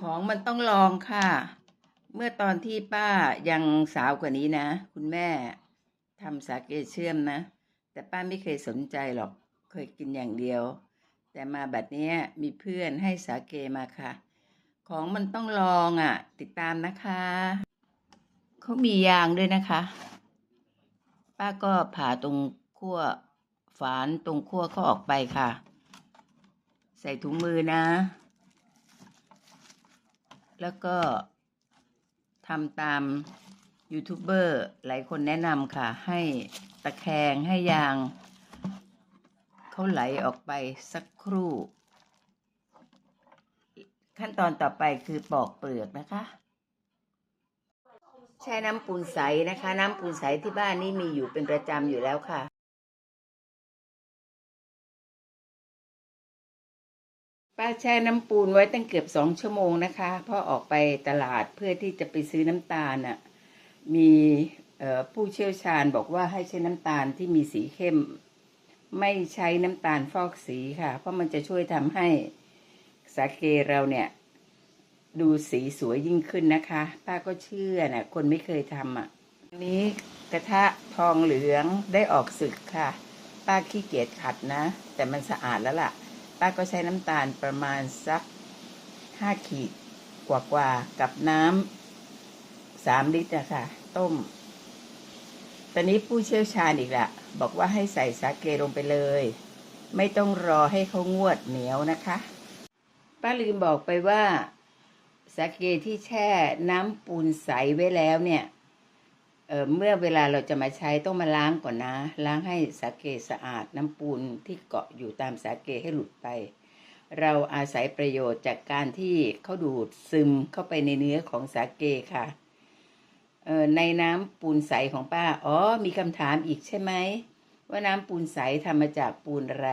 ของมันต้องลองค่ะ เมื่อตอนที่ป้ายังสาวกว่านี้นะ คุณแม่ทำสาเกเชื่อมนะ แต่ป้าไม่เคยสนใจหรอกเคยกินอย่างเดียว แต่มาบัดเนี้ยมีเพื่อนให้สาเกมาค่ะ ของมันต้องลองอะ ติดตามนะคะเขามียางด้วยนะคะ ป้าก็ผ่าตรงขั้วฝานตรงขั้วเขาออกไปค่ะ ใส่ถุงมือนะ แล้วก็ทำตามยูทูบเบอร์หลายคนแนะนำค่ะ ให้ตะแคงให้ยางเขาไหลออกไปสักครู่ ขั้นตอนต่อไปคือปอกเปลือกนะคะ ใช้น้ำปูนใสนะคะ น้ำปูนใสที่บ้านนี่มีอยู่เป็นประจำอยู่แล้วค่ะ ป้าแช่น้ำปูนไว้ตั้งเกือบสองชั่วโมงนะคะเพราะออกไปตลาดเพื่อที่จะไปซื้อน้ำตาลน่ะมีผู้เชี่ยวชาญบอกว่าให้ใช้น้ำตาลที่มีสีเข้ม ไม่ใช้น้ำตาลฟอกสีค่ะ เพราะมันจะช่วยทำให้สาเกเราเนี่ยดูสีสวยยิ่งขึ้นนะคะ ป้าก็เชื่อนะคนไม่เคยทำอะอันนี้กระทะทองเหลืองได้ออกสึกค่ะ ป้าขี้เกียจขัดนะ แต่มันสะอาดแล้วล่ะ ป้าก็ใช้น้ำตาลประมาณสักห้าขีดกว่าๆกับน้ำสามลิตรอะค่ะต้ม ตอนนี้ผู้เชี่ยวชาญอีกละบอกว่าให้ใส่สาเกลงไปเลย ไม่ต้องรอให้เขางวดเหนียวนะคะ ป้าลืมบอกไปว่าสาเกที่แช่น้ำปูนใสไว้แล้วเนี่ย เเมื่อเวลาเราจะมาใช้ต้องมาล้างก่อนนะ ล้างให้สาเกสะอาดน้ำปูนที่เกาะอยู่ตามสาเกให้หลุดไป เราอาศัยประโยชน์จากการที่เขาดูดซึมเข้าไปในเนื้อของสาเกค่ะในน้ำปูนใสของป้า อ๋อ มีคำถามอีกใช่ไหม ว่าน้ำปูนใสทำมาจากปูนอะไร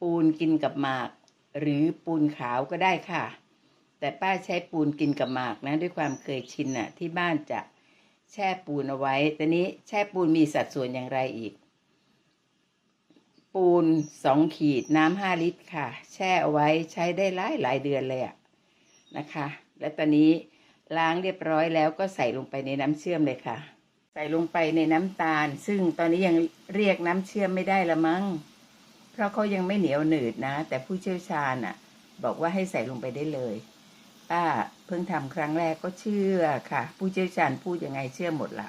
ปูนกินกับหมาก หรือปูนขาวก็ได้ค่ะ แต่ป้าใช้ปูนกินกับหมากนะ ด้วยความเคยชินน่ะ ที่บ้านจะ แช่ปูนเอาไว้แต่นี้แช่ปูนมีสัดส่วนอย่างไรอีก ปูนสองขีดน้ำห้าลิตรค่ะ แช่เอาไว้ใช้ได้หลายหลายเดือนเลยอะนะคะ และตอนนี้ล้างเรียบร้อยแล้วก็ใส่ลงไปในน้ำเชื่อมเลยค่ะ ใส่ลงไปในน้ำตาล ซึ่งตอนนี้ยังเรียกน้ำเชื่อมไม่ได้ละมั้ง เพราะเขายังไม่เหนียวหนืดนะ แต่ผู้เชี่ยวชาญอะ บอกว่าให้ใส่ลงไปได้เลย ป้า เพิ่งทำครั้งแรกก็เชื่อค่ะ ผู้เชี่ยวชาญพูดยังไงเชื่อหมดละ